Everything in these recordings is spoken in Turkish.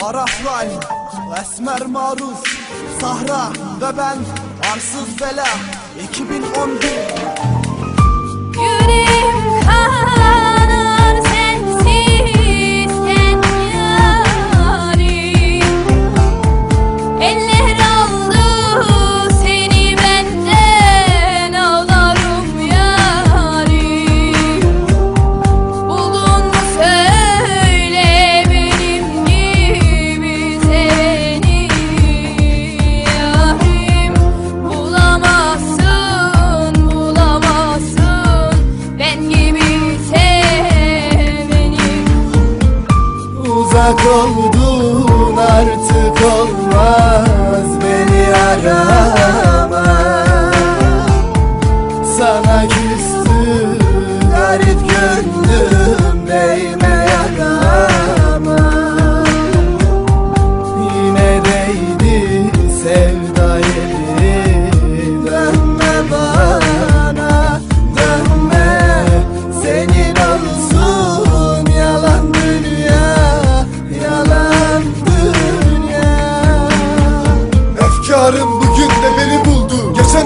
Arafray, Esmer Maruz, Sahra ve ben Arsız Bela 2011. Yüreğim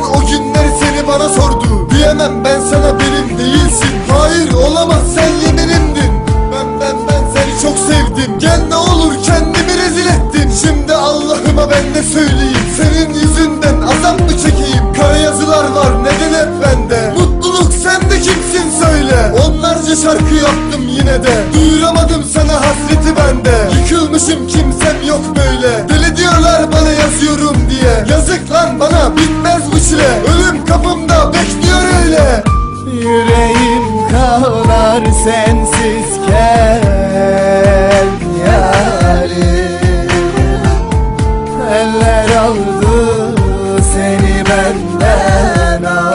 Geçen o günleri seni bana sordu. Diyemem ben sana benim değilsin. Hayır olamaz. Sen yeminimdin. Ben ben ben seni çok sevdim. Gel ne olur kendimi rezil ettin. Şimdi Allah'ıma ben ne söyleyeyim. Senin yüzünden azap mı çekeyim? Kara yazılar var. Neden hep bende? Mutluluk sende kimsin? Söyle. Onlarca şarkı yaptım yine de. Duyuramadım sana hasreti bende. Yıkılmışım kimsem yok böyle. Deli diyorlar bana yazıyorum diye. Yazık lan bana. Bitmez çile Ölüm kapımda bekliyor öyle. Yüreğim kanar sensizken yarim. Eller aldı seni benden ağlarım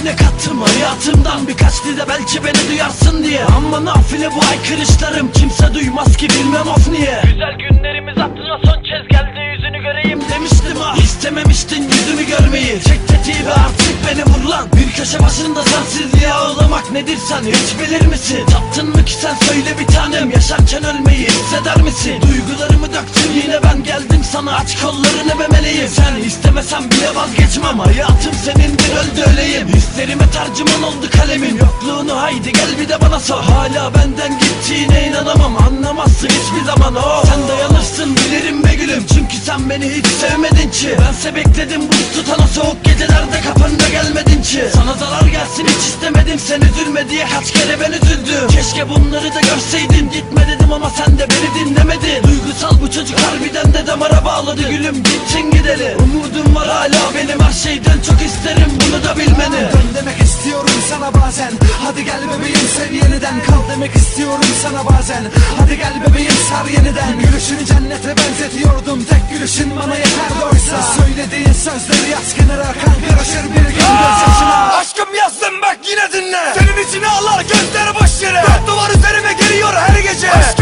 yine kattım. Hayatımdan birkaç de belki beni duyarsın diye. Ama nafile bu aykırışlarım? Kimse duymaz ki bilmem of niye. Güzel günlerimiz aklına son kez geldi yüzünü göreyim demiştim ah. İstememiştin yüzümü görmeyi. Çek tetiği ve vur lan. Bir köşe başında sensizliğe ağlamak nedir sen? Hiç bilir misin? Taptın mı ki sen? Söyle bir tanem. Yaşarken ölmeyi hisseder misin? Duygularımı döktüm yine ben geldim sana. Aç kollarını ve meleğim. Sen istemesen bile vazgeçmem. Hayatım senindir. Öldü öleyim. Hislerime tercüman oldu kalemin. Yokluğunu haydi gel bir de bana sor. Hala benden gittiğine inanamam. Anlamazsın hiçbir zaman. O Sen dayanırsın. Bilirim be gülüm sen beni hiç sevmedin ki. Bense bekledim buz tutan o soğuk gecelerde kapında gelmedin ki. Sana zarar gelsin hiç istemedim sen üzülme diye kaç kere ben üzüldüm. Keşke bunları da görseydin. Gitme dedim ama sen de beni dinlemedin. Duygusal bu çocuk harbiden de damara bağladı. Gülüm gittin gideli. Umudum var hala benim her şeyden çok isterim bunu da bilmeni. Dön demek istiyorum sana bazen. Hadi gel bebeğim sev yeniden. Kal demek istiyorum sana bazen. Hadi gel bebeğim sar yeniden. Gülüşünü cennete benzetiyordum. Tek gülüşün bana yeter oysa Söylediğin sözleri yaz kenara Kan karışır bir gün gözyaşına. Aşkım yazdım bak yine dinle. Senin için ağlar gözleri boş yere. Dört duvar üzerime geliyor her gece. Aşkım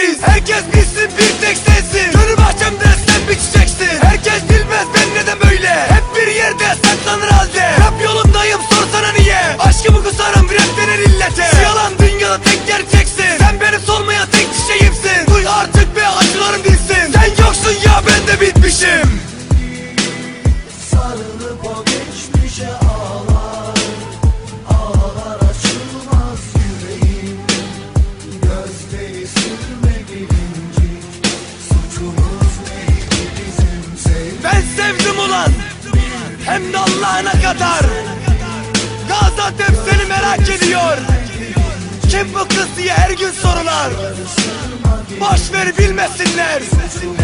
beraberiz Herkes bilsin biz Hem de Allah'ına kadar. Gaziantep seni merak ediyor. Kim bu kız diye her gün sorular. Boş ver bilmesinler.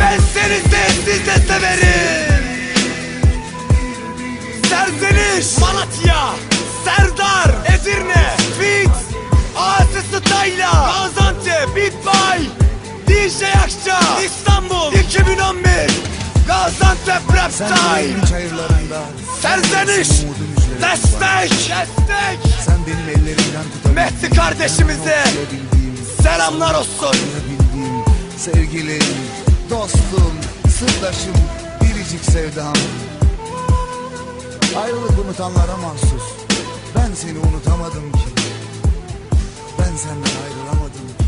Ben seni sensiz de severim. Serzeniş. Malatya. Serdar. Edirne. Fit Asi Gaziantep. Beat by DJ Akça. İstanbul. 2011 Gaziantep Rap Time çayırlarında Serzeniş. Destek. Destek. Sen benim ellerimden tutabildiğim Mehdi kardeşimize. selamlar olsun. Sevgilim, dostum, sırdaşım Biricik sevdam. Ayrılık unutanlara mahsus. Ben seni unutamadım ki. Ben senden ayrılamadım ki.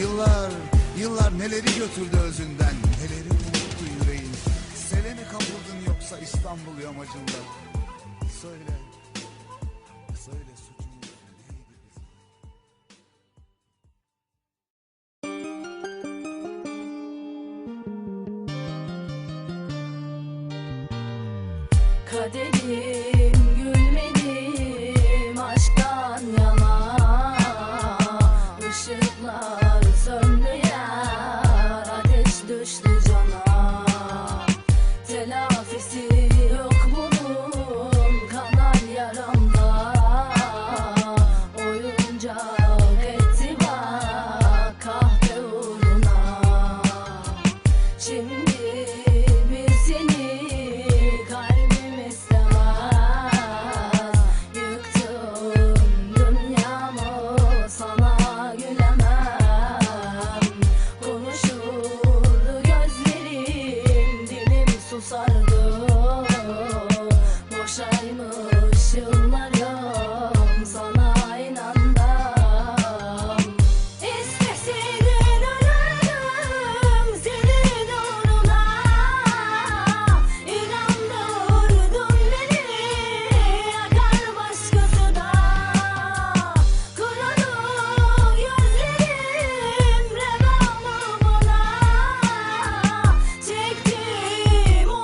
Yıllar, yıllar neleri götürdü özünden İstanbul yamacında Söyle Söyle bizim? Kaderim I'm sorry.